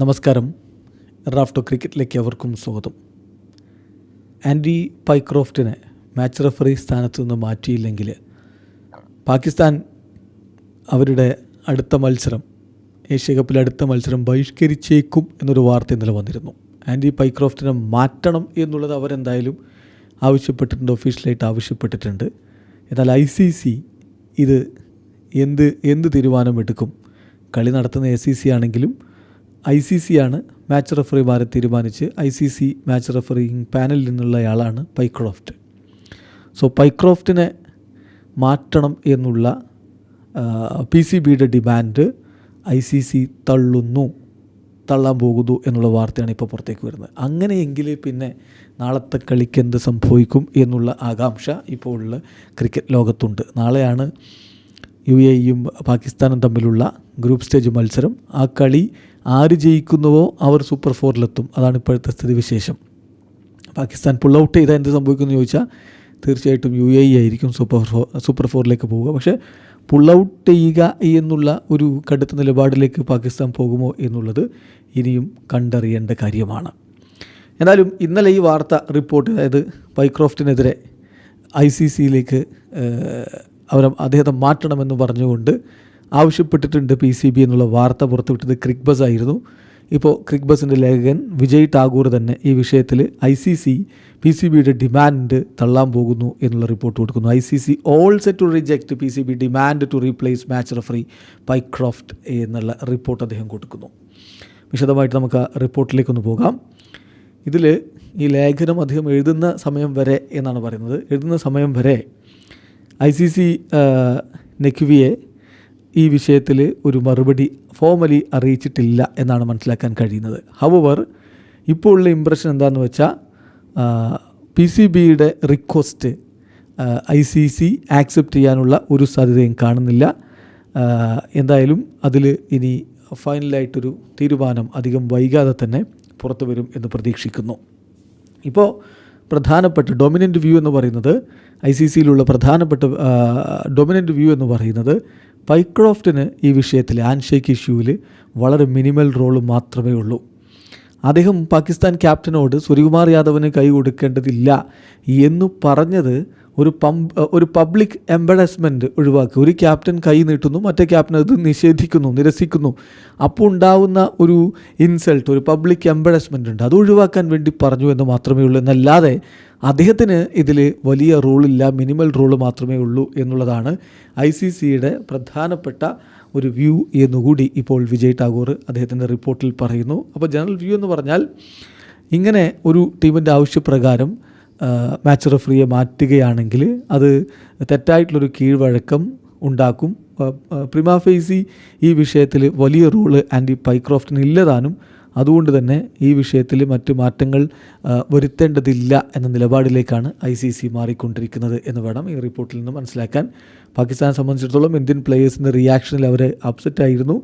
നമസ്കാരം റാഫ്റ്റോ ക്രിക്കറ്റിലേക്ക് അവർക്കും സ്വാഗതം ആൻഡി പൈക്രോഫ്റ്റിനെ മാച്ച് റെഫറി സ്ഥാനത്ത് നിന്ന് മാറ്റിയില്ലെങ്കിൽ പാകിസ്ഥാൻ അവരുടെ അടുത്ത മത്സരം ഏഷ്യ കപ്പിലെ അടുത്ത മത്സരം ബഹിഷ്കരിച്ചേക്കും എന്നൊരു വാർത്ത ഇന്നലെ വന്നിരുന്നു ആൻഡി പൈക്രോഫ്റ്റിനെ മാറ്റണം എന്നുള്ളത് അവരെന്തായാലും ആവശ്യപ്പെട്ടിട്ടുണ്ട് ഒഫീഷ്യലായിട്ട് ആവശ്യപ്പെട്ടിട്ടുണ്ട് എന്നാൽ ഐ സി സി ഇത് എന്ത് എന്ത് തീരുമാനമെടുക്കും കളി നടത്തുന്ന എ സി സി ആണെങ്കിലും ഐ സി സി ആണ് മാച്ച് റെഫറിമാരെ തീരുമാനിച്ച് I C C match refereeing പാനലിൽ നിന്നുള്ളയാളാണ് പൈക്രോഫ്റ്റ് സോ പൈക്രോഫ്റ്റിനെ മാറ്റണം എന്നുള്ള പി സി ബിയുടെ ഡിമാൻഡ് ഐ സി സി തള്ളുന്നു തള്ളാൻ പോകുന്നു എന്നുള്ള വാർത്തയാണ് ഇപ്പോൾ പുറത്തേക്ക് വരുന്നത് അങ്ങനെയെങ്കിൽ പിന്നെ നാളത്തെ കളിക്ക് എന്ത് സംഭവിക്കും എന്നുള്ള ആകാംക്ഷ ഇപ്പോൾ ഉള്ള ക്രിക്കറ്റ് ലോകത്തുണ്ട് നാളെയാണ് യു എയും പാകിസ്ഥാനും തമ്മിലുള്ള ഗ്രൂപ്പ് സ്റ്റേജ് മത്സരം ആ കളി ആര് ജയിക്കുന്നുവോ അവർ സൂപ്പർ ഫോറിലെത്തും അതാണ് ഇപ്പോഴത്തെ സ്ഥിതിവിശേഷം പാകിസ്ഥാൻ പുൾ ഔട്ട് ചെയ്താൽ എന്ത് സംഭവിക്കുമെന്ന് ചോദിച്ചാൽ തീർച്ചയായിട്ടും യു എ ഇ ആയിരിക്കും സൂപ്പർ ഫോർ സൂപ്പർ ഫോറിലേക്ക് പോവുക പക്ഷേ പുൾ ഔട്ട് ചെയ്യുക എന്നുള്ള ഒരു കടുത്ത നിലപാടിലേക്ക് പാകിസ്ഥാൻ പോകുമോ എന്നുള്ളത് ഇനിയും കണ്ടറിയേണ്ട കാര്യമാണ് എന്നാലും ഇന്നലെ ഈ വാർത്ത റിപ്പോർട്ട് അതായത് മൈക്രോഫ്റ്റിനെതിരെ ഐ സി സിയിലേക്ക് അവർ അദ്ദേഹത്തെ മാറ്റണമെന്ന് പറഞ്ഞുകൊണ്ട് ആവശ്യപ്പെട്ടിട്ടുണ്ട് പി സി ബി എന്നുള്ള വാർത്ത പുറത്തുവിട്ടത് ക്രിക് ബസ് ആയിരുന്നു ഇപ്പോൾ ക്രിക് ബസിൻ്റെ ലേഖകൻ വിജയ് ടാഗൂർ തന്നെ ഈ വിഷയത്തിൽ I C C P C ബിയുടെ ഡിമാൻഡ് തള്ളാൻ പോകുന്നു എന്നുള്ള റിപ്പോർട്ട് കൊടുക്കുന്നു I C C all set to reject P C B demand to replace match referee Pycroft എന്നുള്ള റിപ്പോർട്ട് അദ്ദേഹം കൊടുക്കുന്നു വിശദമായിട്ട് നമുക്ക് ആ റിപ്പോർട്ടിലേക്കൊന്ന് പോകാം ഇതിൽ ഈ ലേഖനം അദ്ദേഹം എഴുതുന്ന സമയം വരെ എന്നാണ് പറയുന്നത് എഴുതുന്ന സമയം വരെ ഐ സി സി നെക്വിയെ ഈ വിഷയത്തിൽ ഒരു മറുപടി ഫോർമലി അറിയിച്ചിട്ടില്ല എന്നാണ് മനസ്സിലാക്കാൻ കഴിയുന്നത് ഹവർ ഇപ്പോൾ ഉള്ള ഇമ്പ്രഷൻ എന്താണെന്ന് വെച്ചാൽ പി സി ബിയുടെ request I C C accept ചെയ്യാനുള്ള ഒരു സാധ്യതയും കാണുന്നില്ല എന്തായാലും അതിൽ ഇനി ഫൈനലായിട്ടൊരു തീരുമാനം അധികം വൈകാതെ തന്നെ പുറത്തു വരും എന്ന് പ്രതീക്ഷിക്കുന്നു ഇപ്പോൾ പ്രധാനപ്പെട്ട ഡൊമിനൻ്റ് വ്യൂ എന്ന് പറയുന്നത് ഐ സി സിയിലുള്ള പ്രധാനപ്പെട്ട ഡൊമിനൻ്റ് വ്യൂ എന്ന് പറയുന്നത് പൈക്രോഫ്റ്റിന് ഈ വിഷയത്തിൽ ഹാൻഡ് ഇഷ്യൂവിൽ വളരെ മിനിമൽ റോൾ മാത്രമേ ഉള്ളൂ അദ്ദേഹം പാകിസ്ഥാൻ ക്യാപ്റ്റനോട് സുരികുമാർ യാദവിന് കൈ കൊടുക്കേണ്ടതില്ല എന്ന് പറഞ്ഞത് ഒരു പമ്പ് ഒരു പബ്ലിക് എംബഡസ്മെൻ്റ് ഒഴിവാക്കുക ഒരു ക്യാപ്റ്റൻ കൈ നീട്ടുന്നു മറ്റേ ക്യാപ്റ്റൻ അത് നിഷേധിക്കുന്നു നിരസിക്കുന്നു അപ്പോൾ ഉണ്ടാവുന്ന ഒരു ഇൻസൾട്ട് ഒരു പബ്ലിക് എംബഡസ്മെൻ്റ് ഉണ്ട് അത് ഒഴിവാക്കാൻ വേണ്ടി പറഞ്ഞു എന്ന് മാത്രമേ ഉള്ളൂ എന്നല്ലാതെ അദ്ദേഹത്തിന് ഇതിൽ വലിയ റോളില്ല മിനിമൽ റോൾ മാത്രമേ ഉള്ളൂ എന്നുള്ളതാണ് ഐ സി സിയുടെ പ്രധാനപ്പെട്ട ഒരു വ്യൂ എന്നുകൂടി ഇപ്പോൾ വിജയ് ടാഗോർ അദ്ദേഹത്തിൻ്റെ റിപ്പോർട്ടിൽ പറയുന്നു അപ്പോൾ ജനറൽ വ്യൂ എന്ന് പറഞ്ഞാൽ ഇങ്ങനെ ഒരു ടീമിൻ്റെ ആവശ്യപ്രകാരം മാച്ച് റെഫറിയെ മാറ്റുകയാണെങ്കിൽ അത് തെറ്റായിട്ടുള്ളൊരു കീഴ്വഴക്കം ഉണ്ടാക്കും പ്രിമാഫേസി ഈ വിഷയത്തിൽ വലിയ റോള് ആൻഡി പൈക്രോഫ്റ്റിന് ഇല്ലതാനും അതുകൊണ്ട് തന്നെ ഈ വിഷയത്തിൽ മറ്റ് മാറ്റങ്ങൾ വരുത്തേണ്ടതില്ല എന്ന നിലപാടിലേക്കാണ് ഐ സി സി മാറിക്കൊണ്ടിരിക്കുന്നത് എന്ന് വേണം ഈ റിപ്പോർട്ടിൽ നിന്ന് മനസ്സിലാക്കാൻ പാകിസ്ഥാനെ സംബന്ധിച്ചിടത്തോളം ഇന്ത്യൻ പ്ലേയേഴ്സിൻ്റെ റിയാക്ഷനിൽ അവർ ആയിരുന്നു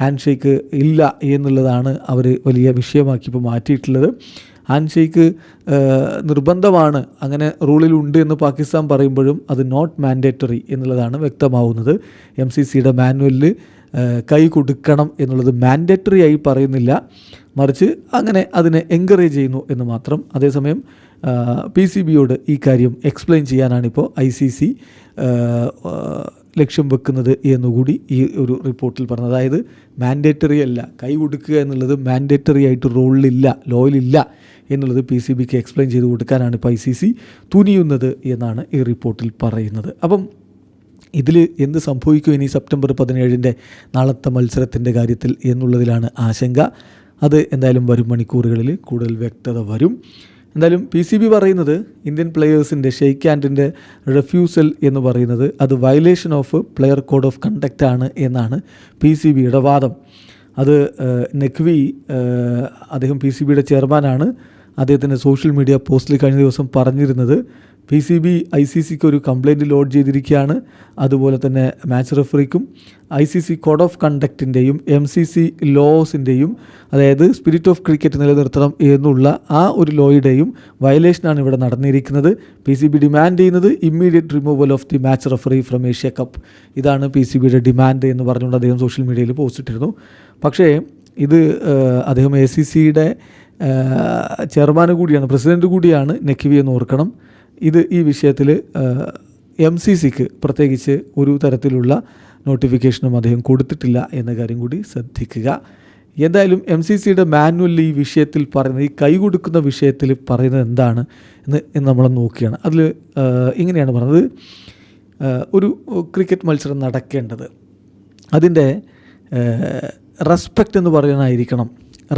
ഹാൻഡ് ഷേക്ക് ഇല്ല എന്നുള്ളതാണ് അവർ വലിയ വിഷയമാക്കി ഇപ്പോൾ മാറ്റിയിട്ടുള്ളത് ഹാൻഡ് ഷെയ്ക്ക് നിർബന്ധമാണ് അങ്ങനെ റൂളിലുണ്ട് എന്ന് പാകിസ്ഥാൻ പറയുമ്പോഴും അത് നോട്ട് മാൻഡേറ്ററി എന്നുള്ളതാണ് വ്യക്തമാവുന്നത് എം സി സിയുടെ മാനുവലിൽ കൈ കൊടുക്കണം എന്നുള്ളത് മാൻഡേറ്ററി ആയി പറയുന്നില്ല മറിച്ച് അങ്ങനെ അതിനെ എൻകറേജ് ചെയ്യുന്നു എന്ന് മാത്രം അതേസമയം പി സി ബിയോട് ഈ കാര്യം എക്സ്പ്ലെയിൻ ചെയ്യാനാണിപ്പോൾ ഐ സി സി ലക്ഷ്യം വെക്കുന്നത് എന്നുകൂടി ഈ ഒരു റിപ്പോർട്ടിൽ പറഞ്ഞു അതായത് മാൻഡേറ്ററി അല്ല കൈ കൊടുക്കുക എന്നുള്ളത് മാൻഡേറ്ററി ആയിട്ട് റോളിലില്ല ലോയിലില്ല എന്നുള്ളത് പി സി ബിക്ക് എക്സ്പ്ലെയിൻ ചെയ്ത് കൊടുക്കാനാണ് ഇപ്പോൾ ഐ സി സി തുനിയുന്നത് എന്നാണ് ഈ റിപ്പോർട്ടിൽ പറയുന്നത് അപ്പം ഇതിൽ എന്ത് സംഭവിക്കും ഇനി സെപ്റ്റംബർ പതിനേഴിൻ്റെ നാളത്തെ മത്സരത്തിൻ്റെ കാര്യത്തിൽ എന്നുള്ളതിലാണ് ആശങ്ക അത് എന്തായാലും വരും മണിക്കൂറുകളിൽ കൂടുതൽ വ്യക്തത വരും എന്തായാലും പി സി ബി പറയുന്നത് ഇന്ത്യൻ പ്ലെയേഴ്സിൻ്റെ ഷെയ്ക്ക് ആൻഡിൻ്റെ റെഫ്യൂസൽ എന്ന് പറയുന്നത് അത് violation of player code of conduct ആണ് എന്നാണ് പി സി ബിയുടെ വാദം അത് നഖ്വി അദ്ദേഹം പി സി ബിയുടെ ചെയർമാനാണ് അദ്ദേഹത്തിൻ്റെ സോഷ്യൽ മീഡിയ പോസ്റ്റിൽ കഴിഞ്ഞ ദിവസം പറഞ്ഞിരുന്നത് P C B I C സിക്ക് ഒരു കംപ്ലയിൻറ്റ് ലോഡ് ചെയ്തിരിക്കുകയാണ് അതുപോലെ തന്നെ match റെഫറിക്കും I C C code of കണ്ടക്റ്റിൻ്റെയും M C C ലോസിൻ്റെയും അതായത് സ്പിരിറ്റ് ഓഫ് ക്രിക്കറ്റ് നിലനിർത്തണം എന്നുള്ള ആ ഒരു ലോയുടെയും വയലേഷനാണ് ഇവിടെ നടന്നിരിക്കുന്നത് പി സി ബി ഡിമാൻഡ് ചെയ്യുന്നത് immediate removal of the match referee from Asia Cup ഇതാണ് പി സി ബിയുടെ ഡിമാൻഡ് എന്ന് പറഞ്ഞുകൊണ്ട് അദ്ദേഹം സോഷ്യൽ മീഡിയയിൽ പോസ്റ്റ് ഇട്ടിരുന്നു പക്ഷേ ഇത് അദ്ദേഹം എ സി സിയുടെ ചെയർമാൻ കൂടിയാണ് പ്രസിഡൻറ്റ് കൂടിയാണ് നെക്കിവി എന്ന് ഓർക്കണം ഇത് ഈ വിഷയത്തിൽ എം സി സിക്ക് പ്രത്യേകിച്ച് ഒരു തരത്തിലുള്ള നോട്ടിഫിക്കേഷനും അദ്ദേഹം കൊടുത്തിട്ടില്ല എന്ന കാര്യം കൂടി ശ്രദ്ധിക്കുക എന്തായാലും എം സി സിയുടെ മാനുവലിൽ ഈ വിഷയത്തിൽ പറയുന്നത് ഈ കൈ കൊടുക്കുന്ന വിഷയത്തിൽ പറയുന്നത് എന്താണ് എന്ന് നമ്മൾ നോക്കുകയാണ് അതിൽ ഇങ്ങനെയാണ് പറഞ്ഞത് ഒരു ക്രിക്കറ്റ് മത്സരം നടക്കേണ്ടത് അതിൻ്റെ റെസ്പെക്റ്റ് എന്ന് പറയാനായിരിക്കണം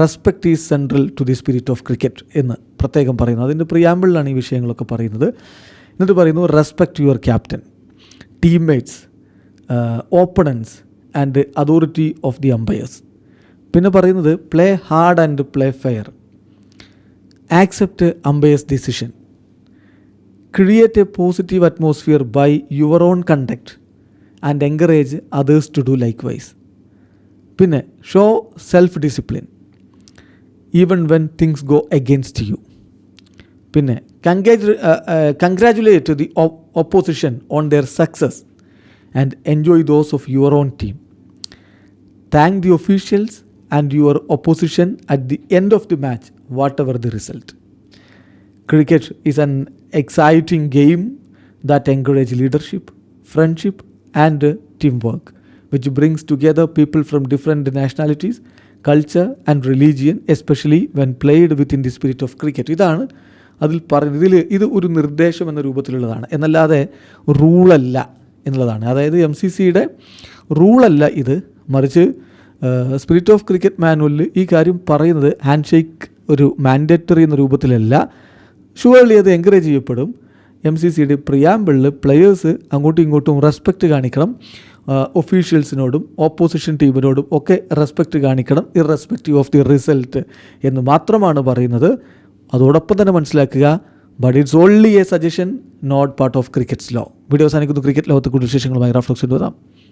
respect is central to the spirit of cricket എന്ന് പ്രത്യേകം പറയുന്നു അതിൻ്റെ പ്രിയാമ്പിളിലാണ് ഈ വിഷയങ്ങളൊക്കെ പറയുന്നത് എന്നിട്ട് പറയുന്നു respect your captain teammates opponents and authority of the umpires പിന്നെ പറയുന്നത് play hard and play fair accept umpires decision create a positive atmosphere by your own conduct and encourage others to do likewise പിന്നെ show self discipline even when things go against you പിന്നെ കൺഗ്രാജു congratulate the opposition on their success and enjoy those of your own team thank the officials and your opposition at the end of the match whatever the result Cricket is an exciting game that encourages leadership, friendship, and uh, teamwork, which brings together people from different culture and religion especially when played with in the spirit of cricket ഇതാണ് അതിൽ പറയുന്നത് ഇതിൽ ഇത് ഒരു നിർദ്ദേശം എന്ന രൂപത്തിലുള്ളതാണ് എന്നല്ലാതെ റൂളല്ല എന്നുള്ളതാണ് അതായത് എം സി സിയുടെ റൂളല്ല ഇത് മറിച്ച് സ്പിരിറ്റ് ഓഫ് ക്രിക്കറ്റ് മാനുവലിൽ ഈ കാര്യം പറയുന്നത് ഹാൻഡ് ഷേക്ക് ഒരു മാൻഡേറ്ററി എന്ന രൂപത്തിലല്ല ഷുവർലി അത് എൻകറേജ് ചെയ്യപ്പെടും എം സി സിയുടെ പ്രിയാമ്പിളിൽ പ്ലെയേഴ്സ് അങ്ങോട്ടും ഇങ്ങോട്ടും റെസ്പെക്റ്റ് കാണിക്കണം ഒഫീഷ്യൽസിനോടും ഓപ്പോസിഷൻ ടീമിനോടും ഒക്കെ റെസ്പെക്റ്റ് കാണിക്കണം ഇറസ്പെക്റ്റീവ് ഓഫ് ദി റിസൾട്ട് എന്ന് മാത്രമാണ് പറയുന്നത് അതോടൊപ്പം തന്നെ മനസ്സിലാക്കുക but it's only a suggestion not part of cricket's law video അവസാനിക്കുന്നു ക്രിക്കറ്റ് ലോകത്ത് കൂടുതൽ വിശേഷങ്ങളുമായി റാഫ്ലോക്സിൻ്റെ വരാം